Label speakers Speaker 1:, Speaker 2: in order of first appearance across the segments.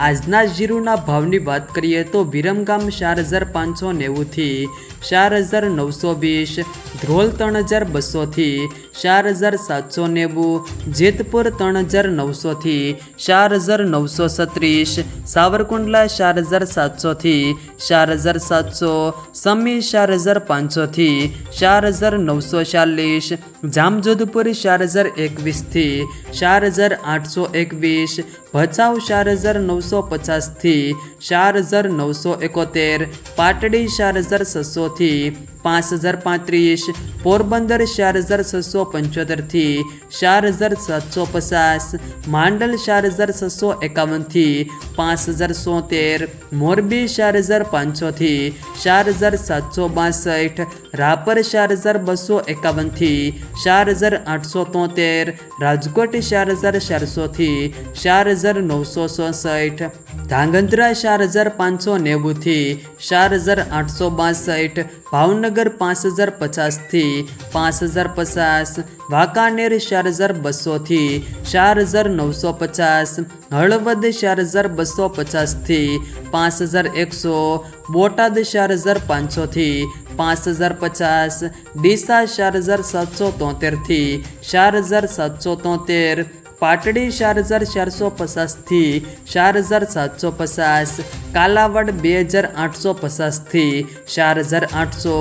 Speaker 1: આજના જીરુના ભાવની વાત કરીએ તો વિરમગામ ચાર હજાર પાંચસો નેવુંથી ચાર હજાર નવસો વીસ, ધ્રોલ ત્રણ હજાર બસોથી ચાર હજાર સાતસો નેવું જેતપુર ત્રણ હજાર નવસોથી ચાર હજાર નવસો છત્રીસ સાવરકુંડલા ચાર હજાર સાતસોથી ચાર હજાર સાતસો સમી ચાર હજાર પાંચસોથી ચાર હજાર નવસો ચાલીસ જામજોધપુર ચાર હજાર એકવીસથી ચાર હજાર આઠસો એકવીસ ભચાઉ ચાર હજાર નવસો પચાસથી ચાર હજાર નવસો એકોતેર પાટડી ચાર હજાર છસોથી પાંચ હજાર પાંત્રીસ પોરબંદર ચાર હજાર છસો પંચોતેરથી ચાર હજાર સાતસો પચાસ, માંડલ ચાર હજાર છસો એકાવનથી પાંચ હજાર સોતેર, મોરબી ચાર હજાર પાંચસોથી ચાર હજાર સાતસો બાસઠ, રાપર ચાર હજાર બસો એકાવનથી ચાર હજાર આઠસો તોતેર, રાજકોટ ચાર હજાર ચારસોથી ચાર હજાર નવસો ચોસઠ. ધાંગધ્રા ચાર હજાર પાંચસો નેવુંથી ચાર હજાર આઠસો બાસઠ, ભાવનગર પાંચ હજાર પચાસથી પાંચ હજાર પચાસ, વાંકાનેર ચાર હજાર બસોથી ચાર હજાર નવસો પચાસ, હળવદ ચાર હજાર બસો પચાસથી પાંચ હજાર એકસો, બોટાદ ચાર હજાર પાંચસોથી પાંચ હજાર પચાસ, ડીસા ચાર હજાર સાતસો તોતેરથી ચાર હજાર સાતસો તોતેર પાટડી ચાર હજાર ચારસો પચાસથી ચાર હજાર સાતસો પચાસ, કાલાવડ બે હજાર આઠસો પચાસથી ચાર હજાર આઠસો,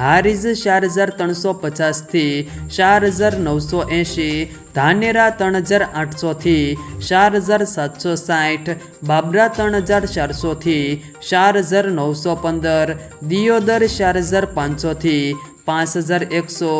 Speaker 1: હારીજ ચાર હજાર ત્રણસો પચાસથી ચાર હજાર નવસો એંશી, ધાનેરા ત્રણ હજાર આઠસોથી ચાર હજાર સાતસો સાઠ, બાબરા ત્રણ હજાર ચારસોથી ચાર હજાર નવસો પંદર, દિયોદર ચાર હજાર પાંચસોથી પાંચ હજાર એકસો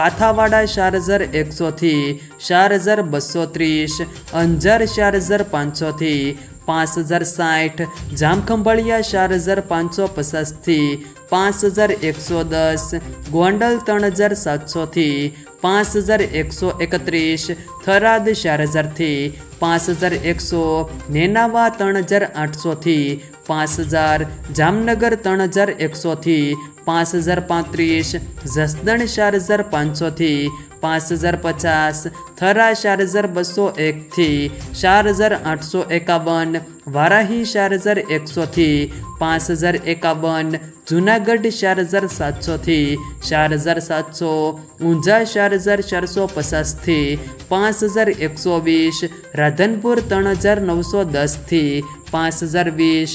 Speaker 1: પાથાવાડા ચાર હજાર એકસોથી ચાર હજાર બસો ત્રીસ અંજાર ચાર હજાર પાંચસોથી પાંચ હજાર સાઠ, જામખંભાળિયા ચાર હજાર પાંચસો પચાસથી પાંચ હજાર એકસો દસ, ગોંડલ ત્રણ હજાર સાતસોથી પાંચ હજાર એકસો એકત્રીસ, થરાદ ચાર હજારથી પાંચ હજાર એકસો, નેનાવા ત્રણ હજાર આઠસોથી પાંચ હજાર જામનગર ત્રણ હજાર એકસોથી પાંચ હજાર પાંત્રીસ જસદણ ચાર હજાર પાંચસોથી પાંચ હજાર પચાસ થરા ચાર હજાર બસો એકથી ચાર હજાર આઠસો એકાવન વારાહી ચાર હજાર એકસોથી પાંચ હજાર એકાવન જુનાગઢ ચાર હજાર સાતસોથી ચાર હજાર સાતસો ઊંઝા ચાર હજાર ચારસો પચાસથી પાંચ હજાર એકસો વીસ, રાધનપુર ત્રણ હજાર નવસો દસથી પાંચ હજાર વીસ